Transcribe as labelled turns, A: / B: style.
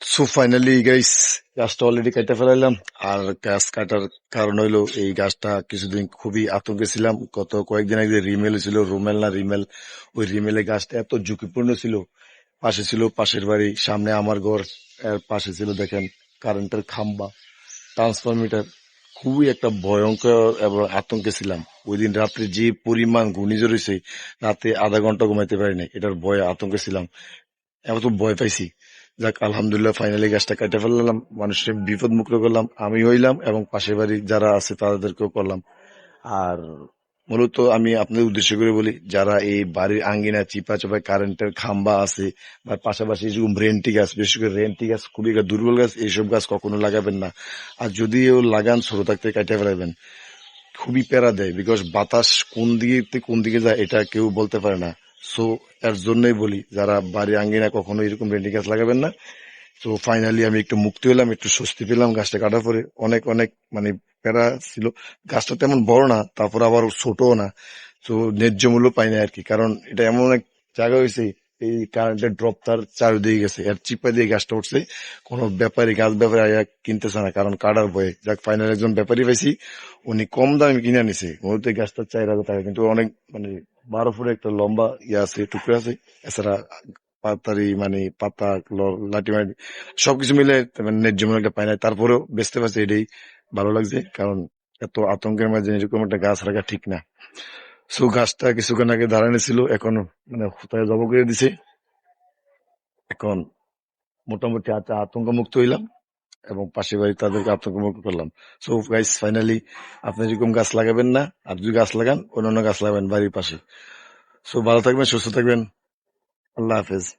A: So finally guys গাছটা already কেটে ফেলাইলাম। আর গাছ কাটার কারণ হইল, এই গাছটা কিছুদিন খুবই আতঙ্কে ছিলাম। গত কয়েকদিন আগে রিমেল ছিল, রুমেল না রিমেল, ওই রিমেলে গাছটা এত ঝুঁকিপূর্ণ ছিল। পাশে ছিল পাশের বাড়ি, সামনে আমার ঘর, এর পাশে ছিল দেখেন কারেন্টের খাম্বা ট্রান্সফরমিটার খুবই একটা ভয়ঙ্কর এবং আতঙ্কে ছিলাম। ওই দিন রাত্রে যে পরিমাণ ঘূর্ণিঝড় হয়েছে রাতে আধা ঘণ্টা ঘুমাইতে পারি নাই এটার ভয়ে আতঙ্কে ছিলাম। এত ভয় পাইছি। যাক, আলহামদুলিল্লাহ ফাইনালি গাছটা কেটে ফেললাম। মানুষের বিপদ মুক্ত করলাম। আমি হইলাম এবং পাশের বাড়ি যারা আছে, তাদেরকেও করলাম। আর মূলত আমি আপনাদের উদ্দেশ্য করে বলি, যারা এই বাড়ির আঙ্গিনা চিপা চাপা কারেন্টের খাম্বা আছে, বা পাশাপাশি যেরকম রেন্টি গাছ, বিশেষ করে রেন্টি গাছ খুবই দুর্বল গাছ, এইসব গাছ কখনো লাগাবেন না। আর যদিও লাগান, ছোট থাকতে কেটে ফেলাবেন, খুবই প্যারা দেয় বিকজ বাতাস কোন দিকে কোন দিকে যায়, এটা কেউ বলতে পারে না। সো এর জন্যই বলি, যারা বাড়ি আঙ্গিনা কখনো এরকম রেন্টি গাছ লাগাবেন না। তো ফাইনালি আমি একটু মুক্তি হলাম, একটু স্বস্তি পেলাম গাছটা কাটার পরে। অনেক অনেক মানে প্যারা ছিল। গাছটা তেমন বড় না, তারপর আবার ছোটও না। তো ন্যায্য মূল্য পাই না আর কি। কারণ এটা এমন এক জায়গা হয়েছে, এই কারেন্টের ড্রপ তার চারিদিকে গেছে। আর চিপা দিয়ে গাছটা উঠছে। কোনো ব্যাপারী, গাছ ব্যাপারে আয়া কিনতেছে না। কারণ কাটার ভয়ে। যাক ফাইনাল একজন ব্যাপারী পাইছি। উনি কম দামে কিনে নিছে মূলত গাছটা চার হাজার টাকা কিন্তু অনেক মানে বারো ফুটে একটা লম্বা ইয়ে আছে, টুকরো আছে, এছাড়া পাতারি মানে পাতা লাঠি মাটি সবকিছু মিলে মানে ন্যায্য একটা পাই না তারপরেও বেচতে পারছে এটাই ভালো লাগছে, কারণ এত আতঙ্কের মাঝে এরকম একটা গাছ রাখা ঠিক না। সো গাছটা কিছুক্ষণ আগে দাঁড়ানো ছিল, এখন মানে কোথায় জব করে দিছে। এখন মোটামুটি আত- আতঙ্ক মুক্ত হইলাম। এবং পাশে বাড়ি তাদেরকে আত্মকর্ম করলাম। সো গাইস ফাইনালি আপনি এরকম গাছ লাগাবেন না, আর যদি গাছ লাগান, অন্যান্য গাছ লাগাবেন বাড়ির পাশে। সো ভালো থাকবেন, সুস্থ থাকবেন। আল্লাহ হাফেজ।